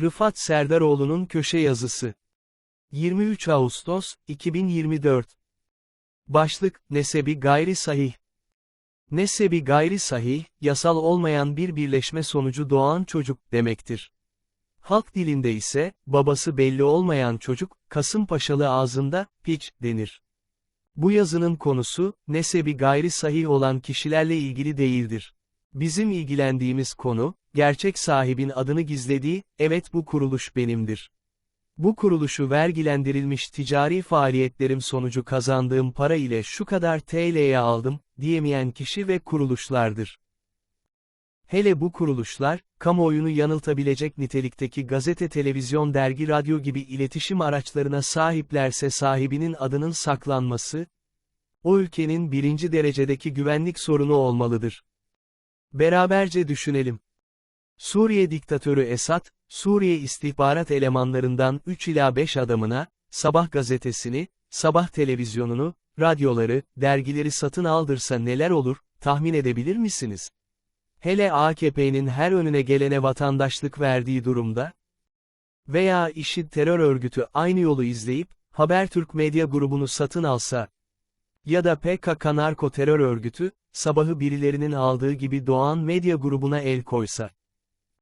Rıfat Serdaroğlu'nun köşe yazısı. 23 Ağustos, 2024. Başlık, Nesebi gayri sahih. Nesebi gayri sahih, yasal olmayan bir birleşme sonucu doğan çocuk demektir. Halk dilinde ise, babası belli olmayan çocuk, Kasımpaşalı ağzında, piç, denir. Bu yazının konusu, nesebi gayri sahih olan kişilerle ilgili değildir. Bizim ilgilendiğimiz konu, gerçek sahibin adını gizlediği, evet bu kuruluş benimdir. Bu kuruluşu vergilendirilmiş ticari faaliyetlerim sonucu kazandığım para ile şu kadar TL'ye aldım, diyemeyen kişi ve kuruluşlardır. Hele bu kuruluşlar, kamuoyunu yanıltabilecek nitelikteki gazete, televizyon, dergi, radyo gibi iletişim araçlarına sahiplerse sahibinin adının saklanması, o ülkenin birinci derecedeki güvenlik sorunu olmalıdır. Beraberce düşünelim. Suriye diktatörü Esad, Suriye istihbarat elemanlarından 3 ila 5 adamına, Sabah gazetesini, Sabah televizyonunu, radyoları, dergileri satın aldırsa neler olur, tahmin edebilir misiniz? Hele AKP'nin her önüne gelene vatandaşlık verdiği durumda? Veya IŞİD terör örgütü aynı yolu izleyip, Habertürk medya grubunu satın alsa, ya da PKK narko terör örgütü, sabahı birilerinin aldığı gibi Doğan medya grubuna el koysa.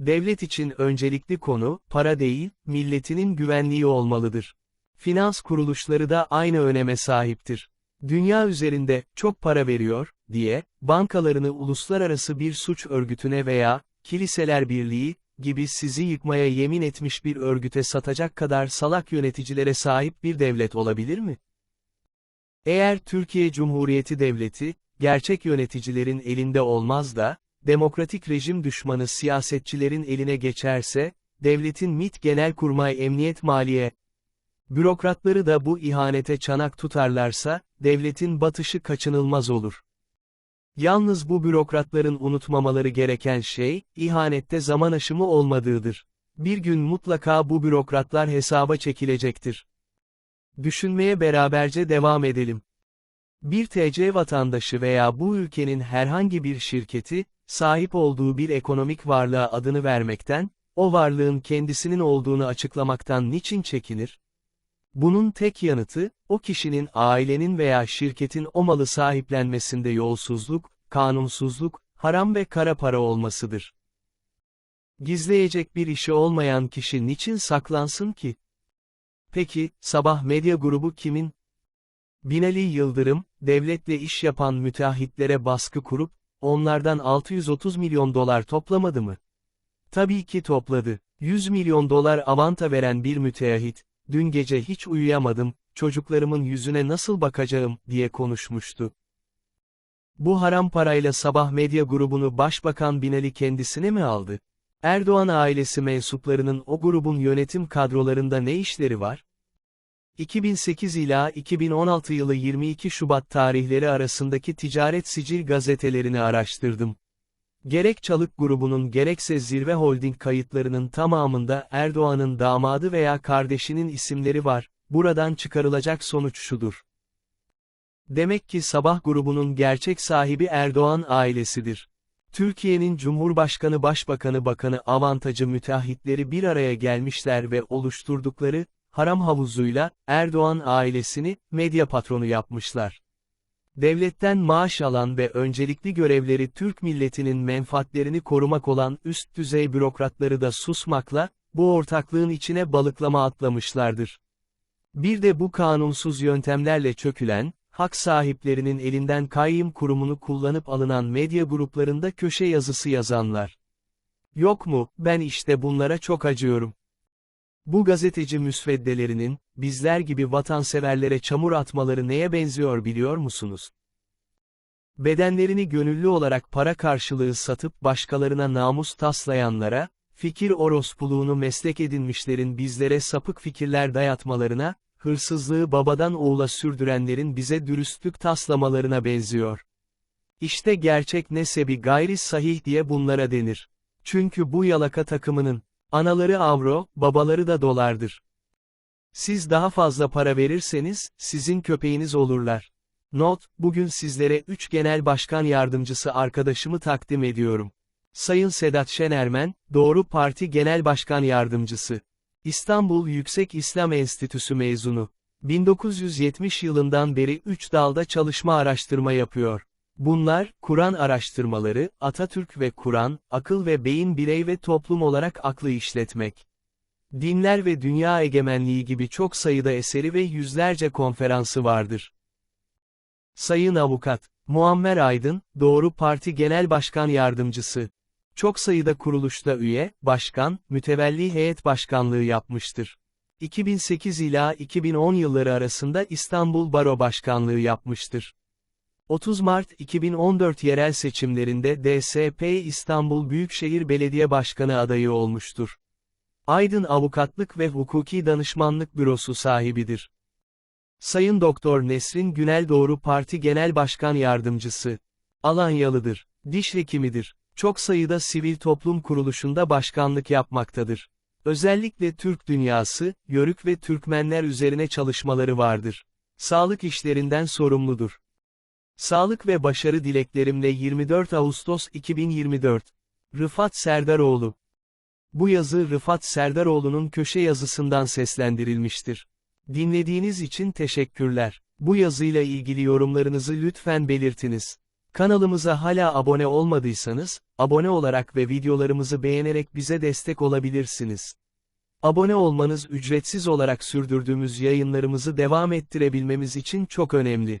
Devlet için öncelikli konu, para değil, milletinin güvenliği olmalıdır. Finans kuruluşları da aynı öneme sahiptir. Dünya üzerinde, çok para veriyor, diye, bankalarını uluslararası bir suç örgütüne veya, kiliseler birliği, gibi sizi yıkmaya yemin etmiş bir örgüte satacak kadar salak yöneticilere sahip bir devlet olabilir mi? Eğer Türkiye Cumhuriyeti Devleti, gerçek yöneticilerin elinde olmaz da, demokratik rejim düşmanı siyasetçilerin eline geçerse, devletin MİT Genelkurmay Emniyet Maliye, bürokratları da bu ihanete çanak tutarlarsa, devletin batışı kaçınılmaz olur. Yalnız bu bürokratların unutmamaları gereken şey, ihanette zaman aşımı olmadığıdır. Bir gün mutlaka bu bürokratlar hesaba çekilecektir. Düşünmeye beraberce devam edelim. Bir TC vatandaşı veya bu ülkenin herhangi bir şirketi, sahip olduğu bir ekonomik varlığa adını vermekten, o varlığın kendisinin olduğunu açıklamaktan niçin çekinir? Bunun tek yanıtı, o kişinin ailenin veya şirketin o malı sahiplenmesinde yolsuzluk, kanunsuzluk, haram ve kara para olmasıdır. Gizleyecek bir işi olmayan kişi niçin saklansın ki? Peki, Sabah Medya Grubu kimin? Binali Yıldırım, devletle iş yapan müteahhitlere baskı kurup, onlardan 630 milyon dolar toplamadı mı? Tabii ki topladı. 100 milyon dolar avanta veren bir müteahhit, dün gece hiç uyuyamadım, çocuklarımın yüzüne nasıl bakacağım, diye konuşmuştu. Bu haram parayla Sabah Medya grubunu Başbakan Binali kendisine mi aldı? Erdoğan ailesi mensuplarının o grubun yönetim kadrolarında ne işleri var? 2008 ila 2016 yılı 22 Şubat tarihleri arasındaki ticaret sicil gazetelerini araştırdım. Gerek Çalık grubunun gerekse Zirve Holding kayıtlarının tamamında Erdoğan'ın damadı veya kardeşinin isimleri var, buradan çıkarılacak sonuç şudur. Demek ki Sabah grubunun gerçek sahibi Erdoğan ailesidir. Türkiye'nin Cumhurbaşkanı Başbakanı Bakanı avantajı müteahhitleri bir araya gelmişler ve oluşturdukları, haram havuzuyla, Erdoğan ailesini, medya patronu yapmışlar. Devletten maaş alan ve öncelikli görevleri Türk milletinin menfaatlerini korumak olan üst düzey bürokratları da susmakla, bu ortaklığın içine balıklama atlamışlardır. Bir de bu kanunsuz yöntemlerle çökülen, hak sahiplerinin elinden kayyım kurumunu kullanıp alınan medya gruplarında köşe yazısı yazanlar. Yok mu, ben işte bunlara çok acıyorum. Bu gazeteci müsveddelerinin, bizler gibi vatanseverlere çamur atmaları neye benziyor biliyor musunuz? Bedenlerini gönüllü olarak para karşılığı satıp başkalarına namus taslayanlara, fikir orospuluğunu meslek edinmişlerin bizlere sapık fikirler dayatmalarına, hırsızlığı babadan oğula sürdürenlerin bize dürüstlük taslamalarına benziyor. İşte gerçek nesebi gayri sahih diye bunlara denir. Çünkü bu yalaka takımının, anaları avro, babaları da dolardır. Siz daha fazla para verirseniz, sizin köpeğiniz olurlar. Not, bugün sizlere 3 genel başkan yardımcısı arkadaşımı takdim ediyorum. Sayın Sedat Şenermen, Doğru Parti Genel Başkan Yardımcısı. İstanbul Yüksek İslam Enstitüsü mezunu. 1970 yılından beri 3 dalda çalışma araştırma yapıyor. Bunlar, Kur'an araştırmaları, Atatürk ve Kur'an, akıl ve beyin birey ve toplum olarak aklı işletmek. Dinler ve dünya egemenliği gibi çok sayıda eseri ve yüzlerce konferansı vardır. Sayın Avukat, Muammer Aydın, Doğru Parti Genel Başkan Yardımcısı. Çok sayıda kuruluşta üye, başkan, mütevelli heyet başkanlığı yapmıştır. 2008 ila 2010 yılları arasında İstanbul Baro Başkanlığı yapmıştır. 30 Mart 2014 yerel seçimlerinde DSP İstanbul Büyükşehir Belediye Başkanı adayı olmuştur. Aydın Avukatlık ve Hukuki Danışmanlık Bürosu sahibidir. Sayın Doktor Nesrin Günel Doğru Parti Genel Başkan Yardımcısı. Alanyalıdır. Diş hekimidir. Çok sayıda sivil toplum kuruluşunda başkanlık yapmaktadır. Özellikle Türk dünyası, Yörük ve Türkmenler üzerine çalışmaları vardır. Sağlık işlerinden sorumludur. Sağlık ve başarı dileklerimle 24 Ağustos 2024. Rıfat Serdaroğlu. Bu yazı Rıfat Serdaroğlu'nun köşe yazısından seslendirilmiştir. Dinlediğiniz için teşekkürler. Bu yazıyla ilgili yorumlarınızı lütfen belirtiniz. Kanalımıza hala abone olmadıysanız, abone olarak ve videolarımızı beğenerek bize destek olabilirsiniz. Abone olmanız ücretsiz olarak sürdürdüğümüz yayınlarımızı devam ettirebilmemiz için çok önemli.